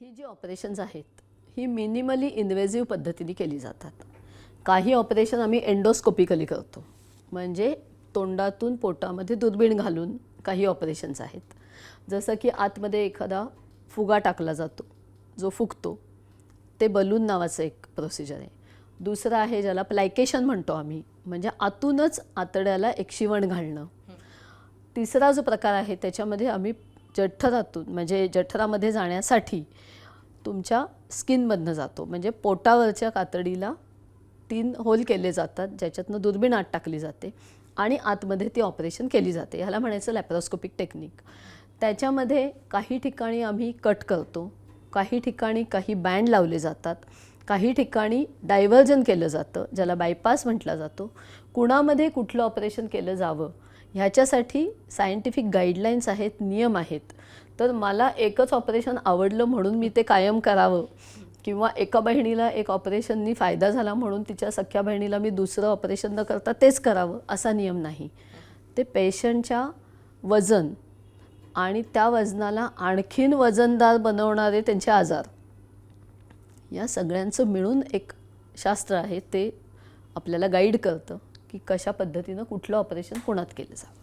ही जी operations आहेत ही minimally invasive पद्धतीने केली जातात. काही ऑपरेशन आम्ही एंडोस्कोपिकली करतो. म्हणजे तोंडातून पोटामध्ये दुर्बीण घालून काही ऑपरेशन्स आहेत. जसं की आतमध्ये एखादा फुगा टाकला जातो जो फुगतो ते बलून नावाचं एक प्रोसिजर आहे. दुसरं आहे ज्याला प्लायकेशन म्हणतो आम्ही म्हणजे आतूनच आतड्याला एक शिवण घालणं. तिसरा जो प्रकार आहे त्याच्यामध्ये आम्ही जठरातून म्हणजे जठरामध्ये जाण्यासाठी तुमच्या स्किनमधनं जातो. म्हणजे पोटावरच्या कातडीला तीन होल केले जातात ज्याच्यातनं दुर्बीण आत टाकली जाते आणि आतमध्ये ती ऑपरेशन केली जाते. ह्याला म्हणायचं लॅप्रोस्कोपिक टेक्निक. त्याच्यामध्ये काही ठिकाणी आम्ही कट करतो काही ठिकाणी काही बँड लावले जातात काही ठिकाणी डायव्हर्जन केलं जातं ज्याला बायपास म्हटला जातो. कुणामध्ये कुठलं ऑपरेशन केलं जावं? ह्याच्यासाठी सायंटिफिक गाईडलाईन्स आहेत नियम आहेत. तर मला एकच ऑपरेशन आवडलं म्हणून मी ते कायम करावं. किंवा एका बहिणीला एक ऑपरेशननी फायदा झाला म्हणून तिच्या सख्या बहिणीला मी दुसरं ऑपरेशन न करता तेच करावं असा नियम नाही. ते पेशंटच्या वजन आणि त्या वजनाला आणखीन वजनदार बनवणारे त्यांचे आजार. या सगळ्यांचं मिळून एक शास्त्र आहे ते आपल्याला गाईड करतं की कशा पद्धतीनं कुठलं ऑपरेशन कोणात केलं जावं.